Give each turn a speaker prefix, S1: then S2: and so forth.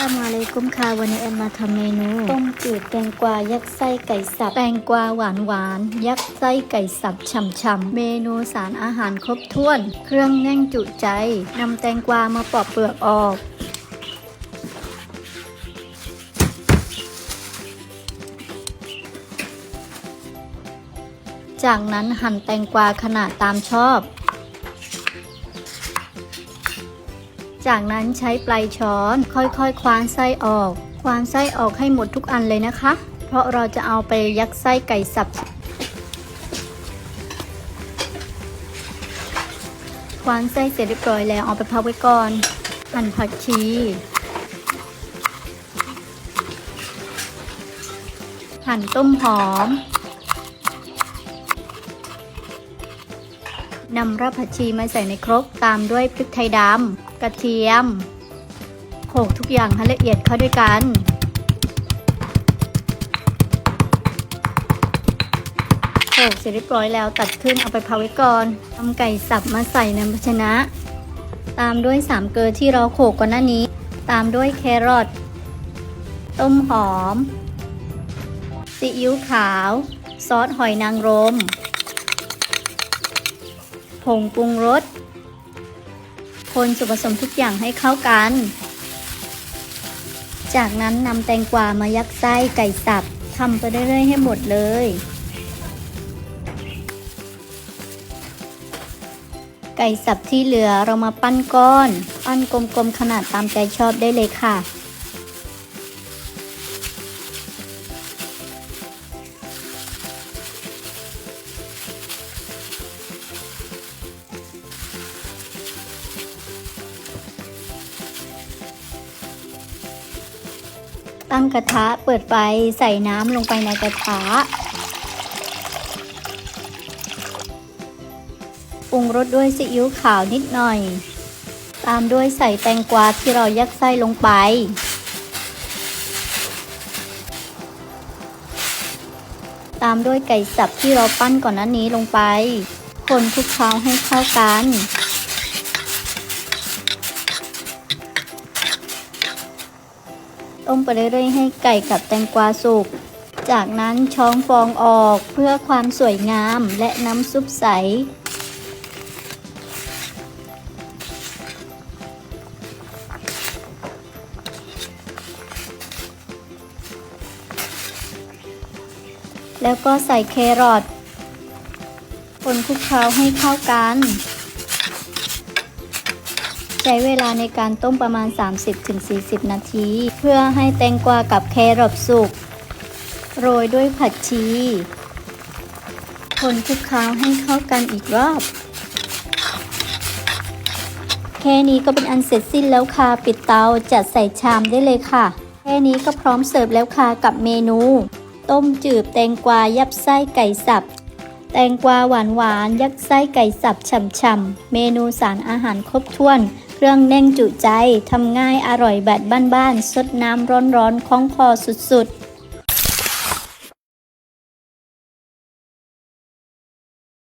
S1: สลามอะลัยกุมค่ะวันนี้แอมมาทำเมนูต้มจืดแตงกวายัดไส้ไก่สับแตงกวาหวานหวานๆยัดไส้ไก่สับฉ่ำๆเมนูสารอาหารครบถ้วน เครื่องแน่งจุใจนำแตงกวามาปอกเปลือกออก จากนั้นหั่นแตงกวาขนาดตามชอบ จากนั้นใช้ปลายช้อนค่อยๆคว้านไส้ออก คว้านไส้ออกให้หมดทุกอันเลยนะคะ เพราะเราจะเอาไปยัดไส้ไก่สับ คว้านไส้เสร็จเรียบร้อยแล้วเอาไปพักไว้ก่อนหั่นผักชีหั่นต้มหอม นำรากผักชีมาใส่ในครกตามด้วยพริกไทยดำกระเทียมโขลกทุกอย่างให้ละเอียดเข้าด้วยกันโขลกเสร็จเรียบร้อยแล้วตัดขึ้นเอาไปพักไว้ก่อนทำไก่สับมาใส่ในภาชนะ ตามด้วยสามเกลือที่เราโขลกก่อนหน้านี้ ตามด้วยแครอทต้มหอมซีอิ๊วขาว ซอสหอยนางรม ผงปรุงรส คนส่วนผสมทุกอย่างให้เข้ากัน จากนั้นนำแตงกวามายัดไส้ไก่สับทำไปเรื่อยๆให้หมดเลย ไก่สับที่เหลือเรามาปั้นก้อน ปั้นกลมๆขนาดตามใจชอบได้เลยค่ะ ตั้งกระทะเปิดไฟใส่น้ำลงไปในกระทะปรุงรสด้วยซีอิ๊วขาวนิดหน่อย ตามด้วยใส่แตงกวาที่เรายัดไส้ลงไป ตามด้วยไก่สับที่เราปั้นก่อนหน้านี้ลงไป คนคลุกเคล้าให้เข้ากัน ต้มไปเรื่อยๆให้ไก่กับแตงกวาสุก จากนั้นช้อนฟองออกเพื่อความสวยงามและน้ำซุปใส แล้วก็ใส่แครอทคนคลุกเคล้าให้เข้ากัน ใช้เวลาในการต้มประมาณ 30-40 นาที เพื่อให้แตงกวากับแครอทสุก โรยด้วยผักชี คนคลุกเคล้าให้เข้ากันอีกรอบ แค่นี้ก็เป็นอันเสร็จสิ้นแล้วค่ะ ปิดเตาจัดใส่ชามได้เลยค่ะ แค่นี้ก็พร้อมเสิร์ฟแล้วค่ะกับเมนู ต้มจืดแตงกวายับไส้ไก่สับแตงกวาหวานหวานยัดไส้ไก่สับฉ่ำๆ เมนูสารอาหารครบถ้วน เครื่องแน่งจุใจทำง่ายอร่อยแบบบ้านๆสดน้ำร้อนๆคล้องคอสุดๆ